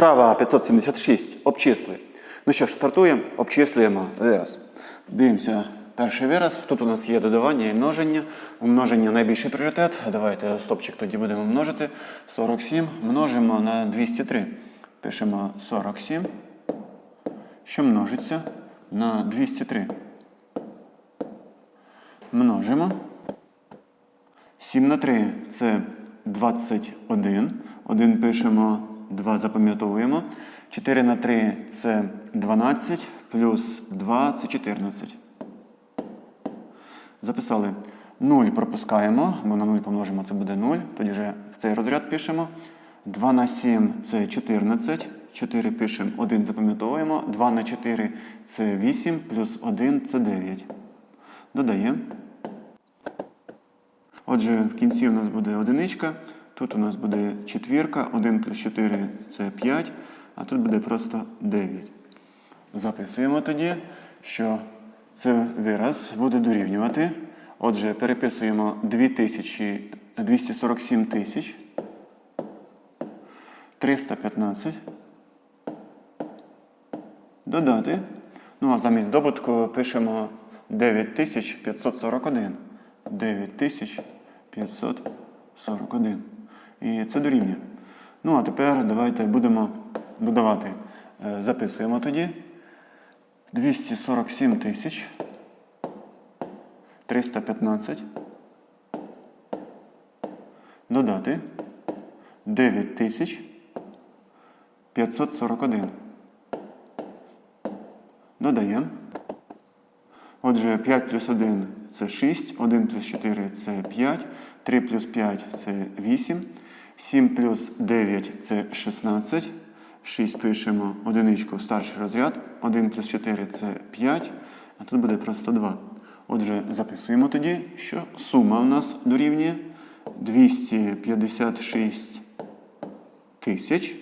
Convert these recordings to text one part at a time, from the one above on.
Вправа 576. Обчисли. Ну що ж, стартуємо, обчислюємо вираз. Дивимося перший вираз. Тут у нас є додавання і множення. Умноження найбільший пріоритет. Давайте стопчик тоді будемо множити. 47 множимо на 203. Пишемо 47, що множиться на 203. Множимо. 7 на 3 це 21. 1 пишемо, 2 запам'ятовуємо. 4 на 3 це 12, плюс 2 це 14. Записали. 0 пропускаємо, бо на 0 помножимо, це буде 0. Тоді вже в цей розряд пишемо. 2 на 7 це 14. 4 пишемо, 1 запам'ятовуємо. 2 на 4 це 8, плюс 1 це 9. Додаємо. Отже, в кінці у нас буде одиничка, тут у нас буде четвірка, 1 плюс 4 це 5, а тут буде просто 9. Записуємо тоді, що це вираз буде дорівнювати. Отже, переписуємо 247 тисяч 315. Додати. Ну а замість добутку пишемо 9541. 9541. І це дорівнює. Ну, а тепер давайте будемо додавати. Е, Записуємо тоді. 247 тисяч 315. Додати 9 тисяч 541. Додаємо. Отже, 5 плюс 1 це 6, 1 плюс 4 це 5, 3 плюс 5 це 8, 7 плюс 9 це 16, 6 пишемо одиничку старший розряд, 1 плюс 4 це 5, а тут буде просто 2. Отже, записуємо тоді, що сума у нас дорівнює 256 тисяч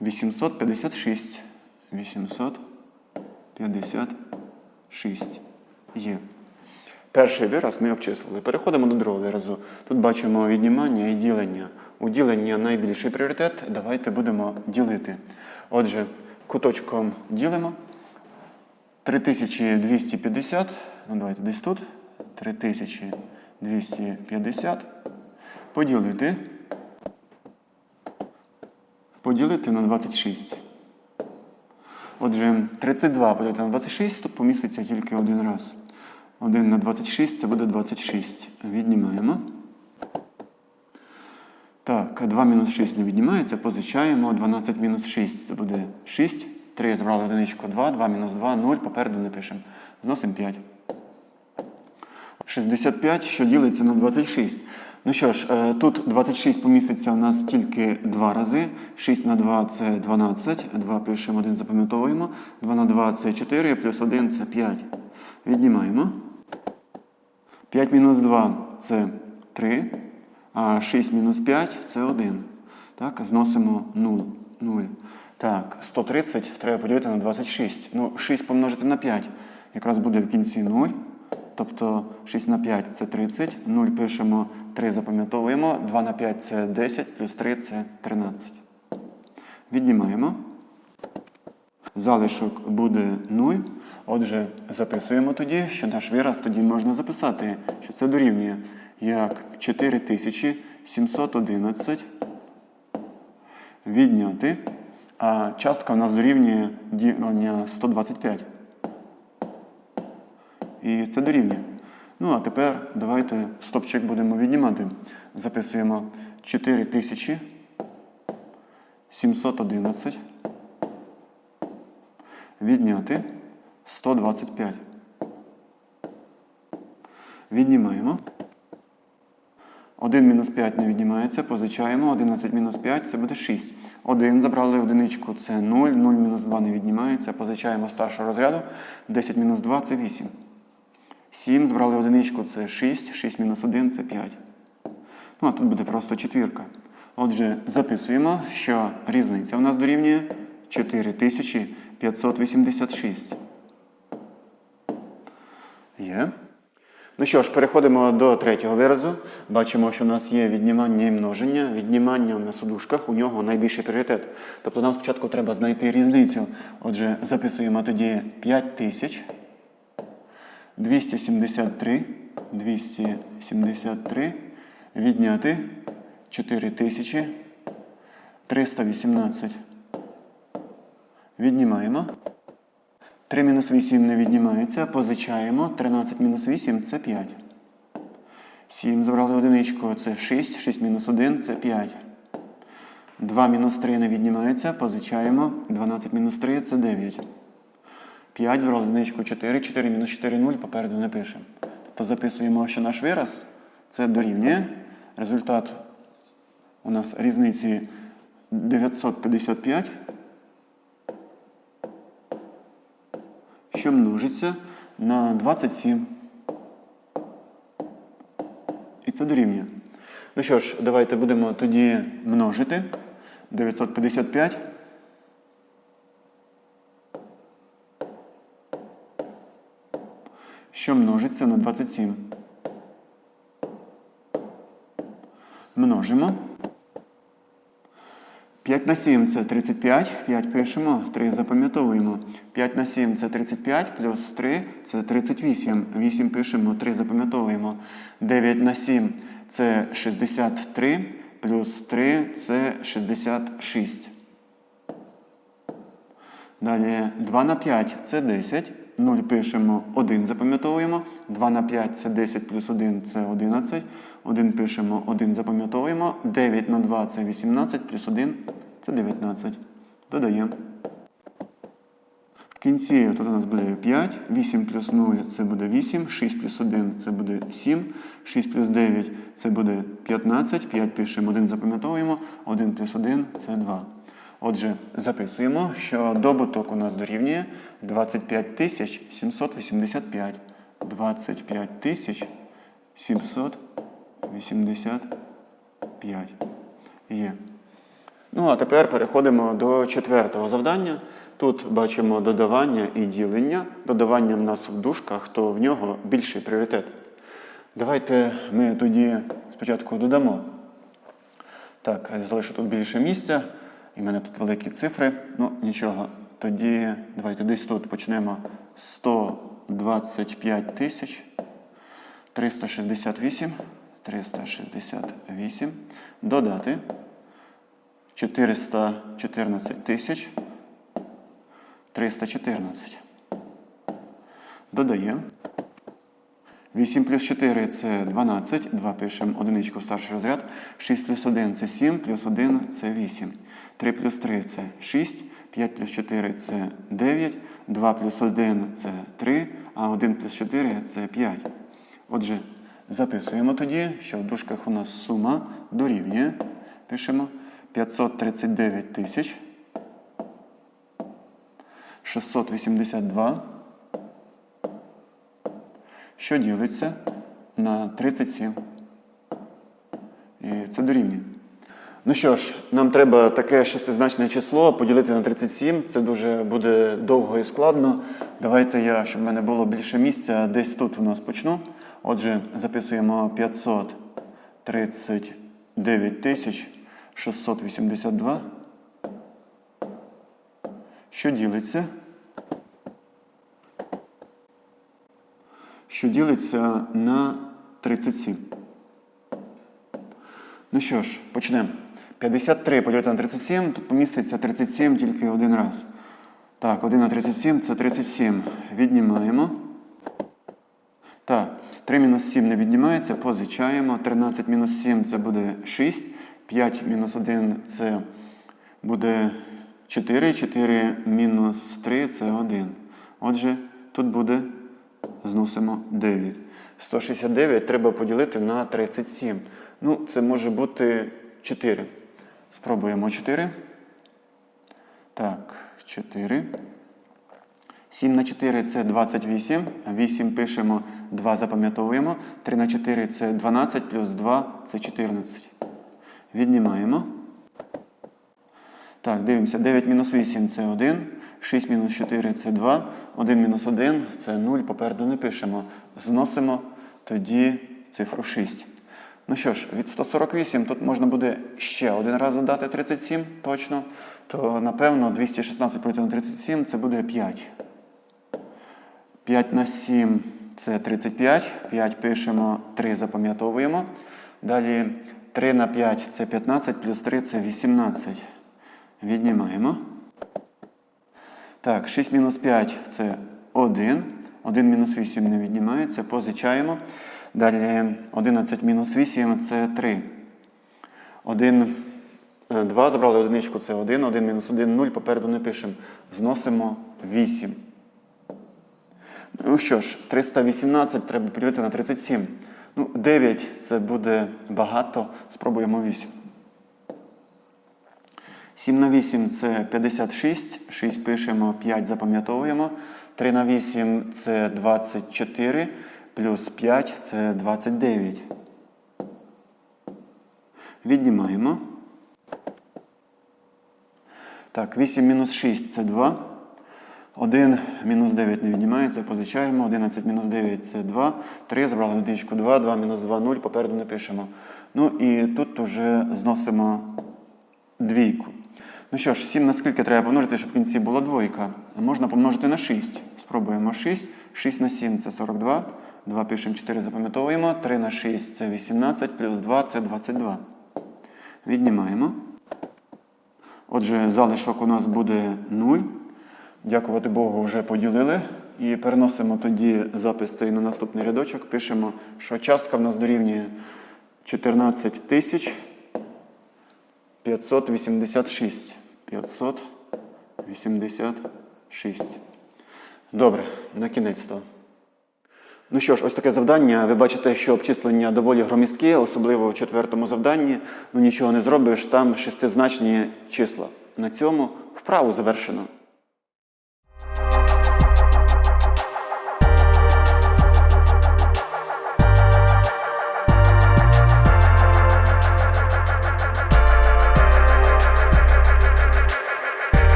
856. 856 є. Перший вираз ми обчислили. Переходимо до другого виразу. Тут бачимо віднімання і ділення. У ділення найбільший пріоритет. Давайте будемо ділити. Отже, куточком ділимо. 3250. Ну, давайте десь тут. 3250. Поділити. Поділити на 26. Отже, 32 поділити на 26, тут поміститься тільки один раз. 1 на 26 це буде 26. Віднімаємо. Так, 2 мінус 6 не віднімається, позичаємо. 12 мінус 6 це буде 6. 3 збрали одиничку 2, 2 мінус 2, 0, попереду не пишемо. Зносимо 5. 65, що ділиться на 26. Ну що ж, е, тут 26 поміститься у нас тільки два рази. 6 на 2 це 12. 2 пишемо, 1 запам'ятовуємо. 2 на 2 це 4, плюс 1 це 5. Віднімаємо. 5 мінус 2 це 3. А 6 мінус 5 це 1. Так, зносимо 0. 0. Так, 130 треба поділити на 26. Ну, 6 помножити на 5. Якраз буде в кінці 0. Тобто 6 на 5 це 30, 0 пишемо, 3 запам'ятовуємо, 2 на 5 це 10, плюс 3 це 13. Віднімаємо. Залишок буде 0. Отже, записуємо тоді, що наш вираз тоді можна записати, що це дорівнює як 4711 відняти, а частка у нас дорівнює ділення 125. І це дорівнює. Ну, а тепер давайте стопчик будемо віднімати. Записуємо 4711. Відняти 125. Віднімаємо. 1 мінус 5 не віднімається, позичаємо. 11 мінус 5 це буде 6. 1 забрали одиничку, це 0. 0 мінус 2 не віднімається. Позичаємо старшого розряду. 10 мінус 2 це 8. 7 збрали одиничку, це 6, 6 мінус 1 це 5. Ну, а тут буде просто четвірка. Отже, записуємо, що різниця у нас дорівнює 4586. Є. Ну що ж, переходимо до третього виразу. Бачимо, що у нас є віднімання і множення. Віднімання у нас у нього найбільший пріоритет. Тобто нам спочатку треба знайти різницю. Отже, записуємо тоді 5000, 273, 273, відняти 4000, 318. Віднімаємо. 3 мінус 8 не віднімається, позичаємо. 13 мінус 8 це 5. 7 забрали одиничку, це 6. 6 мінус 1 це 5. 2 мінус 3 не віднімається, позичаємо. 12 мінус 3 це 9. 5 забрали одиничку 4. 4 мінус 4 0, попереду не пишемо. Тобто записуємо, що наш вираз це дорівнює. Результат у нас різниці 955. Що множиться на 27. І це дорівнює. Ну що ж, давайте будемо тоді множити. 955. Що множиться на 27. Множимо. 5 на 7 це 35, 5 пишемо, 3 запам'ятовуємо. 5 на 7 це 35, плюс 3 це 38. 8 пишемо, 3 запам'ятовуємо. 9 на 7 це 63, плюс 3 це 66. Далі 2 на 5 це 10. 0 пишемо, 1 запам'ятовуємо. 2 на 5 це 10 плюс 1 це 11. 1 пишемо, 1 запам'ятовуємо. 9 на 2 це 18 плюс 1 це 19. Додаємо. В кінці тут у нас буде 5, 8 плюс 0 це буде 8, 6 плюс 1 це буде 7, 6 плюс 9 це буде 15, 5 пишемо, 1 запам'ятовуємо, 1 плюс 1 це 2. Отже, записуємо, що добуток у нас дорівнює 25 тисяч 785. 25 тисяч 785. Є. Ну, а тепер переходимо до четвертого завдання. Тут бачимо додавання і ділення. Додавання в нас в дужках, то в нього більший пріоритет. Давайте ми тоді спочатку додамо. Так, залишу тут більше місця. І в мене тут великі цифри. Ну, нічого. Тоді давайте десь тут почнемо 125 тисяч 368. 368. Додати 414 тисяч 314. Додаємо. 8 плюс 4 це 12. 2 пишемо одиничку в старший розряд. 6 плюс 1 це 7, плюс 1 це 8. 3 плюс 3 це 6. 5 плюс 4 це 9. 2 плюс 1 це 3, а 1 плюс 4 це 5. Отже, записуємо тоді, що в дужках у нас сума дорівнює. Пишемо 539 тисяч 682 що ділиться на 37. І це дорівнює. Ну що ж, нам треба таке шестизначне число поділити на 37. Це дуже буде довго і складно. Давайте я, щоб в мене було більше місця, десь тут у нас почну. Отже, записуємо 539 тисяч 682. Що ділиться? що ділиться на 37. Ну що ж, почнемо. 53 поділити на 37, тут поміститься 37 тільки один раз. Так, 1 на 37 це 37. Віднімаємо. Так, 3 мінус 7 не віднімається, позичаємо. 13 мінус 7 це буде 6. 5 мінус 1 це буде 4. 4 мінус 3 це 1. Отже, тут буде зносимо 9. 169 треба поділити на 37. Ну, це може бути 4. Спробуємо 4. Так, 4. 7 на 4 це 28. 8 пишемо, 2 запам'ятовуємо. 3 на 4 це 12, плюс 2 це 14. Віднімаємо. Так, дивимося. 9 мінус 8 це 1. 6 мінус 4 це 2. 1 мінус 1 це 0. Попереду не пишемо. Зносимо тоді цифру 6. Ну що ж, від 148 тут можна буде ще один раз додати 37, точно. То, напевно, 216 поділити на 37 це буде 5. 5 на 7 це 35. 5 пишемо, 3 запам'ятовуємо. Далі 3 на 5 це 15, плюс 3 це 18. Віднімаємо. Так, 6 мінус 5 це 1. 1 мінус 8 не віднімається, позичаємо. Далі 11 мінус 8 це 3. 1, 2 забрали одиничку, це 1. 1 мінус 1 0, попереду не пишемо. Зносимо 8. Ну що ж, 318 треба поділити на 37. Ну, 9 це буде багато. Спробуємо 8. 7 на 8 це 56. 6 пишемо, 5 запам'ятовуємо. 3 на 8 це 24. Плюс 5 це 29. Віднімаємо. Так, 8 мінус 6 це 2. 1 мінус 9 не віднімається, позичаємо. 11 мінус 9 це 2. 3 забрали одиничку 2, 2 мінус 2 0, попереду не пишемо. Ну і тут вже зносимо двійку. Ну що ж, 7 на скільки треба помножити, щоб в кінці була двойка? Можна помножити на 6. Спробуємо 6. 6 на 7 це 42. 2 пишемо 4, запам'ятовуємо. 3 на 6 це 18, плюс 2 це 22. Віднімаємо. Отже, залишок у нас буде 0. Дякувати Богу, вже поділили. І переносимо тоді запис цей на наступний рядочок. Пишемо, що частка в нас дорівнює 14 тисяч 586. 586. Добре, на кінець то. Ну що ж, ось таке завдання. Ви бачите, що обчислення доволі громістке, особливо в четвертому завданні. Ну нічого не зробиш, там шестизначні числа. На цьому вправу завершено.